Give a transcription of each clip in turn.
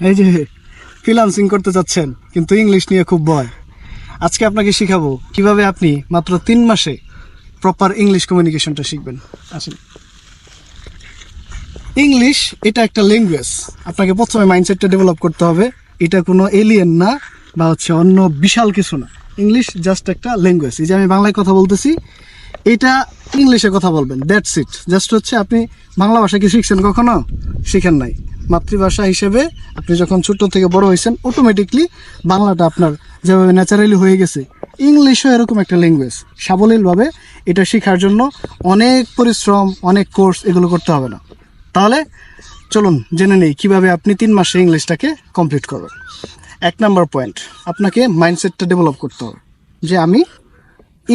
এই যে ফ্রিলান্সিং করতে চাচ্ছেন, কিন্তু ইংলিশ নিয়ে খুব ভয়। আজকে আপনাকে শিখাবো কীভাবে আপনি মাত্র তিন মাসে প্রপার ইংলিশ কমিউনিকেশনটা শিখবেন। আসেন। ইংলিশ এটা একটা ল্যাঙ্গুয়েজ আপনাকে প্রথমে মাইন্ডসেটটা ডেভেলপ করতে হবে। এটা কোনো এলিয়েন না, বা হচ্ছে অন্য বিশাল কিছু না। ইংলিশ জাস্ট একটা ল্যাঙ্গুয়েজ এই যে আমি বাংলায় কথা বলতেছি, এটা ইংলিশে কথা বলবেন। দ্যাটস ইট জাস্ট হচ্ছে আপনি বাংলা ভাষা কি শিখছেন কখনো? শিখেন নাই। মাতৃভাষা হিসেবে আপনি যখন ছোট থেকে বড় হয়েছেন অটোমেটিকলি বাংলাটা আপনার যেভাবে ন্যাচারালি হয়ে গেছে ইংলিশও এরকম একটা ল্যাঙ্গুয়েজ সাবলীলভাবে এটা শেখার জন্য অনেক পরিশ্রম, অনেক কোর্স এগুলো করতে হবে না। তাহলে চলুন জেনে নেই কীভাবে আপনি তিন মাসে ইংলিশটাকে কমপ্লিট করবেন। এক নম্বর পয়েন্ট আপনাকে মাইন্ডসেটটা ডেভেলপ করতে হবে যে আমি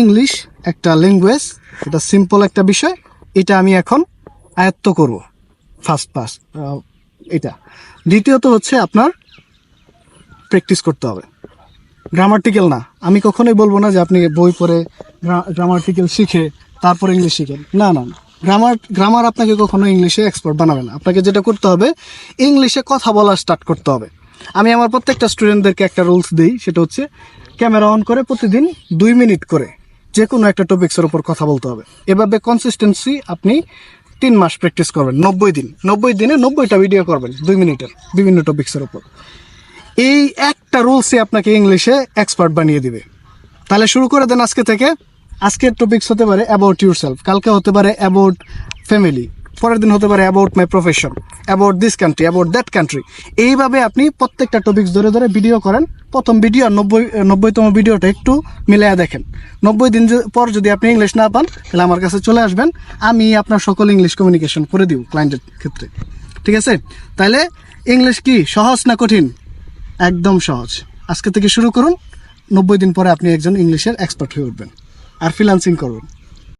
ইংলিশ একটা ল্যাঙ্গুয়েজ এটা সিম্পল একটা বিষয়, এটা আমি এখন আয়ত্ত করব। ফার্স্ট পাস এটা। দ্বিতীয়ত হচ্ছে আপনার প্র্যাকটিস করতে হবে। গ্রামার্টিক্যাল না। আমি কখনোই বলব না যে আপনি বই পড়ে গ্রামার্টিক্যাল শিখে তারপর ইংলিশ শিখেন। না না গ্রামার গ্রামার আপনাকে কখনো ইংলিশে এক্সপার্ট বানাবে না। আপনাকে যেটা করতে হবে ইংলিশে কথা বলা স্টার্ট করতে হবে। আমি আমার প্রত্যেকটা স্টুডেন্টদেরকে একটা রুলস দিই, সেটা হচ্ছে ক্যামেরা অন করে প্রতিদিন দুই মিনিট করে যে কোনো একটা টপিক্সের উপর কথা বলতে হবে। এভাবে কনসিস্টেন্সি আপনি তিন মাস প্র্যাকটিস করবেন, নব্বই দিন। নব্বই দিনে নব্বইটা ভিডিও করবেন, দুই মিনিটের, বিভিন্ন টপিক্সের উপর। এই একটা রুলসই আপনাকে ইংলিশে এক্সপার্ট বানিয়ে দিবে। তাহলে শুরু করে দেন আজকে থেকে। আজকের টপিক্স হতে পারে অ্যাবাউট ইউর সেলফ কালকে হতে পারে অ্যাবাউট ফ্যামিলি পরের দিন হতে পারে about my profession about this country about that country এইভাবে আপনি প্রত্যেকটা টপিকস ধরে ধরে ভিডিও করেন। প্রথম ভিডিও আর নব্বই, নব্বইতম ভিডিওটা একটু মিলাইয়া দেখেন। নব্বই দিন পর যদি আপনি ইংলিশ না পান, তাহলে আমার কাছে চলে আসবেন। আমি আপনার সকল ইংলিশ কমিউনিকেশন করে দিব ক্লায়েন্টের ক্ষেত্রে। ঠিক আছে? তাহলে ইংলিশ কি সহজ না কঠিন? একদম সহজ। আজকে থেকে শুরু করুন। নব্বই দিন পরে আপনি একজন ইংলিশের এক্সপার্ট হয়ে উঠবেন। আর ফ্রিলান্সিং করবেন।